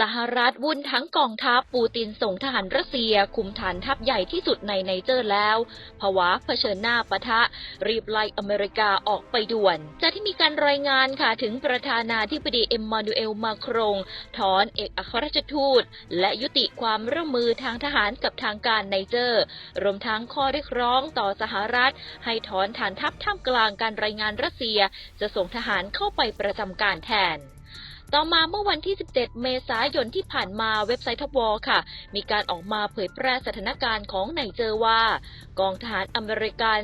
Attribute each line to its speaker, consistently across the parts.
Speaker 1: สหรัฐวุ่นทั้งกองทัพปูตินส่งทหารรัสเซีย คุมฐานทัพใหญ่ที่สุดในไนเจอร์แล้วภาวะเผชิญหน้าปะทะ รีบไล่อเมริกาออกไปด่วน จากที่มีการรายงานค่ะถึงประธานาธิบดีเอ็มมานูเอลมาครงถอนเอกอัครราชทูต และยุติความร่วมมือทางทหารกับทางการไนเจอร์ รวมทั้งข้อเรียกร้องต่อสหรัฐ ให้ถอนฐานทัพท่ามกลางการรายงานรัสเซีย จะส่งทหารเข้าไปประจำการแทน ต่อมาเมื่อวันที่ 17 เมษายนที่ผ่านมาเว็บไซต์ทบวอค่ะ มีการออกมาเผยแพร่สถานการณ์ของไนเจอร์ว่า กองทหารอเมริกัน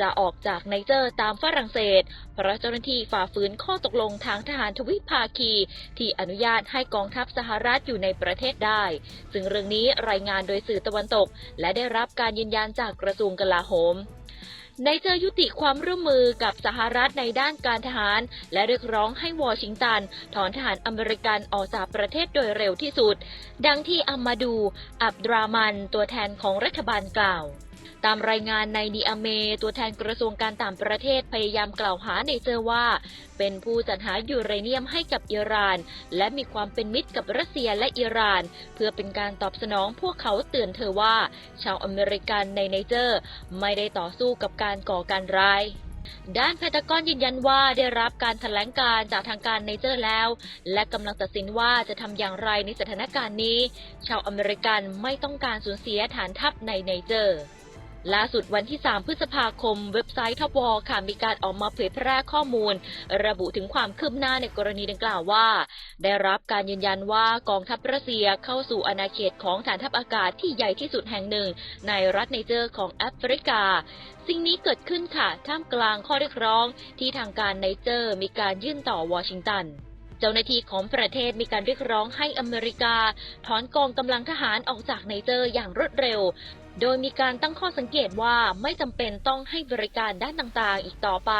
Speaker 1: จะออกจากไนเจอร์ตามฝรั่งเศส เพราะเจ้าหน้าที่ฝ่าฝืนข้อตกลงทางทหารทวิภาคี ที่อนุญาตให้กองทัพสหรัฐอยู่ในประเทศได้ ซึ่งเรื่องนี้รายงานโดยสื่อตะวันตก และได้รับการยืนยันจากกระทรวงกลาโหม ในเจอยุติความร่วมมือกับสหรัฐในด้านการทหาร และเรียกร้องให้วอชิงตัน ถอนทหารอเมริกันออกจากประเทศโดยเร็วที่สุด ดังที่อามาดู อับดรามันตัวแทนของรัฐบาลกล่าวตามรายงานในดีอาเม ตัวแทนกระทรวงการต่างประเทศพยายามกล่าวหาในเจอว่า เป็นผู้จัดหายูเรเนียมให้กับอิหร่าน และมีความเป็นมิตรกับรัสเซียและอิหร่าน เพื่อเป็นการตอบสนองพวกเขาเตือนเธอว่า ชาวอเมริกันในไนเจอร์ ไม่ได้ต่อสู้กับการก่อการร้ายด้านเพตากอนยืนยันว่าได้รับการแถลงการจากทางการไนเจอร์แล้ว และกำลังตัดสินว่าจะทำอย่างไรในสถานการณ์นี้ ชาวอเมริกันไม่ต้องการสูญเสียฐานทัพในไนเจอร์ ล่าสุดวันที่ 3 พฤษภาคม เว็บไซต์ทบวอค่ะมีการออกมาเผยแพร่ข้อมูล ระบุถึงความคืบหน้าในกรณีดังกล่าวว่า ได้รับการยืนยันว่ากองทัพรัสเซียเข้าสู่อาณาเขตของฐานทัพอากาศที่ใหญ่ที่สุดแห่งหนึ่ง ในรัฐไนเจอร์ของแอฟริกา สิ่งนี้เกิดขึ้นค่ะท่ามกลางข้อเรียกร้องที่ทางการไนเจอร์มีการยื่นต่อวอชิงตัน เจ้าหน้าที่ของประเทศมีการเรียกร้องให้อเมริกา ถอนกองกำลังทหารออกจากไนเจอร์อย่างรวดเร็ว โดยมีการตั้งข้อสังเกตว่าไม่จำเป็นต้องให้บริการด้านต่างๆ อีกต่อไป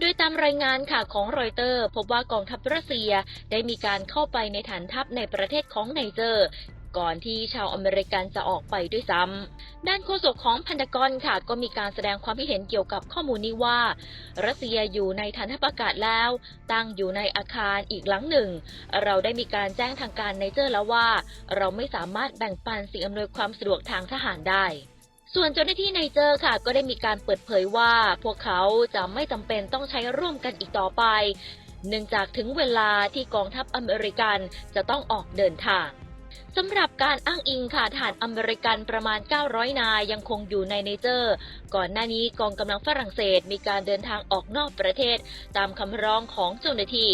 Speaker 1: โดยตามรายงานค่ะของรอยเตอร์ พบว่ากองทัพรัสเซียได้มีการเข้าไปในฐานทัพในประเทศของไนเจอร์ ก่อนที่ชาวอเมริกันจะออกไปด้วยซ้ำด้านโฆษกของพันธกรค่ะก็มีการแสดงความคิดเห็นเกี่ยวกับข้อมูลนี้ว่า รัสเซียอยู่ในฐานทัพอากาศแล้ว ตั้งอยู่ในอาคารอีกหลังหนึ่ง เราได้มีการแจ้งทางการไนเจอร์แล้วว่า เราไม่สามารถแบ่งปันสิ่งอำนวยความสะดวกทางทหารได้ส่วนเจ้าหน้าที่ไนเจอร์ค่ะ ก็ได้มีการเปิดเผยว่า พวกเขาจะไม่จำเป็นต้องใช้ร่วมกันอีกต่อไป เนื่องจากถึงเวลาที่กองทัพอเมริกันจะต้องออกเดินทาง สำหรับการอ้างอิงค่ะฐานอเมริกันประมาณ 900 นายยังคงอยู่ในเนเจอร์ ก่อนหน้านี้กองกำลังฝรั่งเศสมีการเดินทางออกนอกประเทศ ตามคำร้องของเจ้าหน้าที่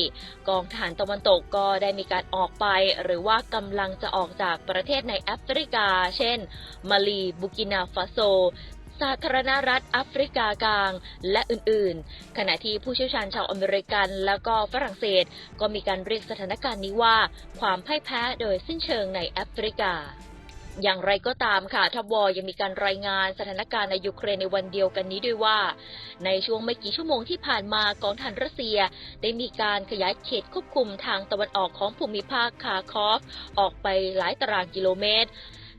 Speaker 1: กองทหารตะวันตกก็ได้มีการออกไป หรือว่ากำลังจะออกจากประเทศในแอฟริกา เช่น มาลี บุกินาฟาโซ สาธารณรัฐแอฟริกากลาง และอื่นๆ ขณะที่ผู้เชี่ยวชาญชาวอเมริกันแล้วก็ฝรั่งเศส ก็มีการเรียกสถานการณ์นี้ว่า ความพ่ายแพ้โดยสิ้นเชิงในแอฟริกาอย่างไรก็ตามค่ะทบวยังมีการรายงานสถานการณ์ในยูเครนในวันเดียวกันนี้ด้วยว่า ในช่วงไม่กี่ชั่วโมงที่ผ่านมากองทัพรัสเซีย ได้มีการขยายเขตควบคุมทางตะวันออกของภูมิภาคคาคอฟ ออกไปหลายตารางกิโลเมตร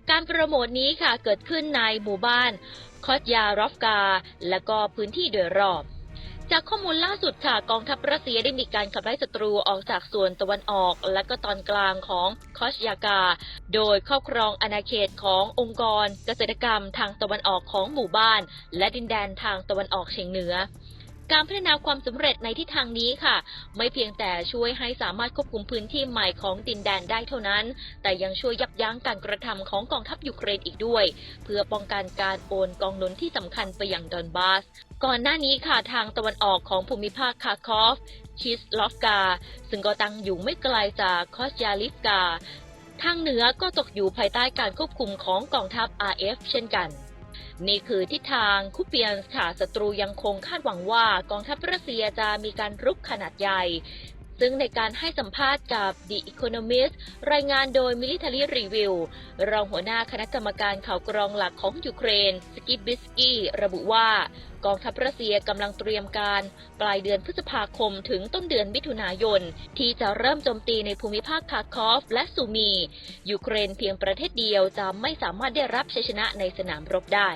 Speaker 1: การโปรโมทนี้ค่ะเกิดขึ้นในหมู่บ้านคอตยารอฟกา และก็พื้นที่โดยรอบจากข้อมูลล่าสุดค่ะกองทัพรัสเซียได้มีการขับไล่ศัตรูออกจากส่วนตะวันออก และก็ตอนกลางของคอชยากา โดยครอบครองอาณาเขตขององค์กร เกษตรกรรมทางตะวันออกของหมู่บ้าน และดินแดนทางตะวันออกเฉียงเหนือ การพัฒนาความสำเร็จในทิศทางนี้ค่ะ ไม่เพียงแต่ช่วยให้สามารถควบคุมพื้นที่ใหม่ของดินแดนได้เท่านั้น แต่ยังช่วยยับยั้งการกระทำของกองทัพยูเครนอีกด้วย เพื่อป้องกันการโอนกองหนุนที่สำคัญไปยังดอนบาสก่อนหน้านี้ค่ะทางตะวันออกของภูมิภาคคาคอฟ ชิสลอฟกา ซึ่งก็ตั้งอยู่ไม่ไกลจากคอสยาลิฟกา ทางเหนือก็ตกอยู่ภายใต้การควบคุมของกองทัพ RF เช่นกัน นี่คือทิศทางคูเปียนส์ค่ะศัตรูยังคงคาดหวังว่ากองทัพรัสเซียจะมีการรุกขนาดใหญ่ ซึ่งในการให้สัมภาษณ์กับ The Economist รายงานโดย Military Review รองหัวหน้าคณะกรรมการข่าวกรองหลักของยูเครน สกิปบิสกี้ระบุว่ากองทัพรัสเซียกำลังเตรียมการ ปลายเดือนพฤษภาคมถึงต้นเดือนมิถุนายน ที่จะเริ่มโจมตีในภูมิภาคคาคอฟและซูมี ยูเครนเพียงประเทศเดียวจะไม่สามารถได้รับชัยชนะในสนามรบได้